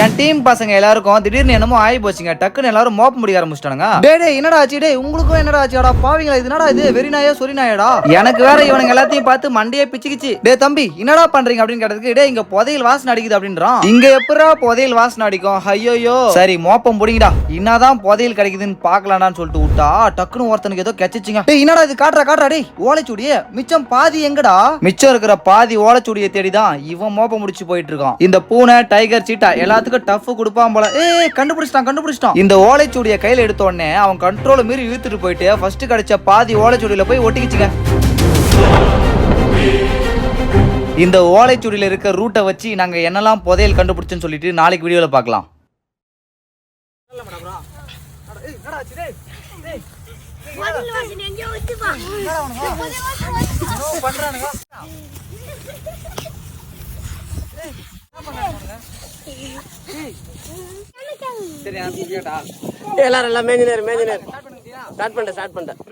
என் team பசங்க எல்லாருக்கும் திடீர்னு என்னமோ ஆகி போச்சுங்க. டக்குன்னு எல்லாரும் மோப்ப முடிய ஆரம்பிச்சிட்டானுங்க. டே டே என்னடா ஆச்சு? டே உங்களுக்கும் என்னடா ஆச்சுடா பாவீங்களா இது என்னடா இது? வெறி நாயா சொரி நாயடா? எனக்கு வேற இவனுங்க எல்லாத்தையும் பார்த்து மண்டையே பிச்சுக்கிச்சு. டே தம்பி என்னடா பண்றீங்க அப்படின்னு கேட்டதுக்கு டே இங்க புதையல் வாசனை அடிக்குது அப்படின்றான். இங்க எப்படா புதையல் வாசனை அடிக்கும்? ஐயோயோ. சரி மோப்பம் புடிங்கடா என்னதான் புதையல் கிடைக்குதுன்னு பாக்கலாம்டான்னு சொல்லிட்டு விட்டா டக்குன்னு ஒருத்தனுக்கு ஏதோ கெச்சிச்சுங்க. டேய் என்னடா இது? காட்டுறா காட்டுறா டேய். ஓலைச்சுடியே மிச்சம் பாதி எங்கடா? மிச்சம் இருக்கிற பாதி ஓலைச்சுடியை தேடி தான் இவன் மோப்பம் முடிச்சு போயிட்டு இருக்கான். இந்த பூனை டைகர் சீட்டா எல்லாத்துக்கும் டஃப் கொடுப்பான் போல. ஏய் கண்டுபிடிச்சிட்டான் கண்டுபிடிச்சிட்டான். இந்த ஓலைச்சுடியை கையில எடுத்த உடனே அவன் கண்ட்ரோல மீறி இழுத்துட்டு போயிட்டு ஃபர்ஸ்ட் கிடைச்ச பாதி ஓலைச்சுடியில போய் ஒட்டிக்கிச்சுங்க. இந்த ஓலைச்சுடியில இருக்க ரூட்டை வச்சு நாங்க என்னெல்லாம் புதையல் கண்டுபிடிச்சோன்னு சொல்லிட்டு நாளைக்கு வீடியோல பார்க்கலாம். முதல் வாசனை எங்கேயோ வச்சுப்பா சரி கேட்டா எல்லாரும் எல்லாம் மேஞ்சினர் மேஞ்சினர் ஸ்டார்ட் பண்ணிட்டேன் ஸ்டார்ட் பண்ணிட்டேன்.